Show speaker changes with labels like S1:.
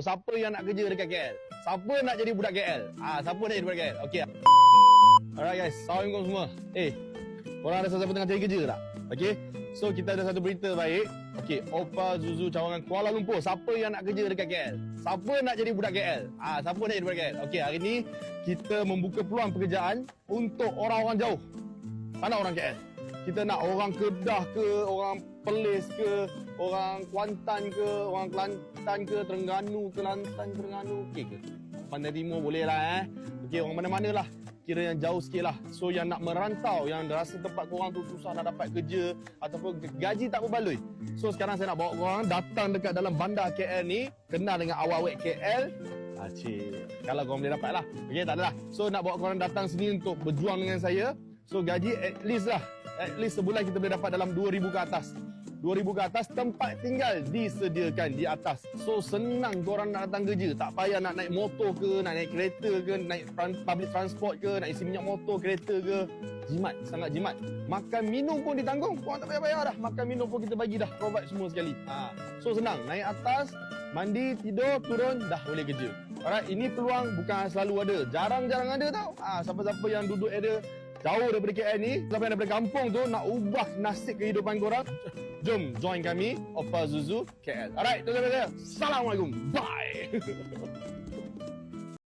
S1: Siapa yang nak kerja dekat KL? Siapa nak jadi budak KL? Ah, siapa nak jadi budak KL? Okey. Alright guys, Assalamualaikum semua. Eh, korang ada siapa tengah cari kerja tak? Okey. So kita ada satu berita baik. Okey, Opa Zuzu cawangan Kuala Lumpur. Siapa yang nak kerja dekat KL? Siapa nak jadi budak KL? Ah, siapa nak jadi budak KL? Okey, hari ni kita membuka peluang pekerjaan untuk orang-orang jauh. Mana orang KL? Kita nak orang Kedah ke, orang Perlis ke, orang Kuantan ke, orang Kelantan ke, Terengganu, Kelantan, Terengganu, okey ke? Pantai Timur boleh lah eh. Okey, orang mana-mana lah. Kira yang jauh sikit lah. So yang nak merantau, yang rasa tempat korang tu susah nak dapat kerja ataupun gaji tak berbaloi. So sekarang saya nak bawa korang datang dekat dalam bandar KL ni, kenal dengan awak-awak KL, Ah, cik. Kalau korang boleh dapat lah. Okey, tak adalah. So, nak bawa korang datang sini untuk berjuang dengan saya. So, gaji at least lah. At least sebulan kita boleh dapat dalam 2,000 ke atas. 2,000 ke atas, tempat tinggal disediakan di atas. So, senang korang nak datang kerja. Tak payah nak naik motor ke, nak naik kereta ke, naik public transport ke, nak isi minyak motor, kereta ke. Jimat, sangat jimat. Makan minum pun ditanggung. Korang tak payah bayar dah. Makan minum pun kita bagi dah. Provide semua sekali. Ha. So, senang. Naik atas, mandi, tidur, turun, dah boleh kerja. Alright, ini peluang bukan selalu ada. Jarang-jarang ada tau. Ah, siapa-siapa yang duduk area jauh daripada KL ni, yang daripada kampung tu nak ubah nasib kehidupan korang, jom join kami Opa Zuzu KL. Alright, itu saja. Assalamualaikum. Bye.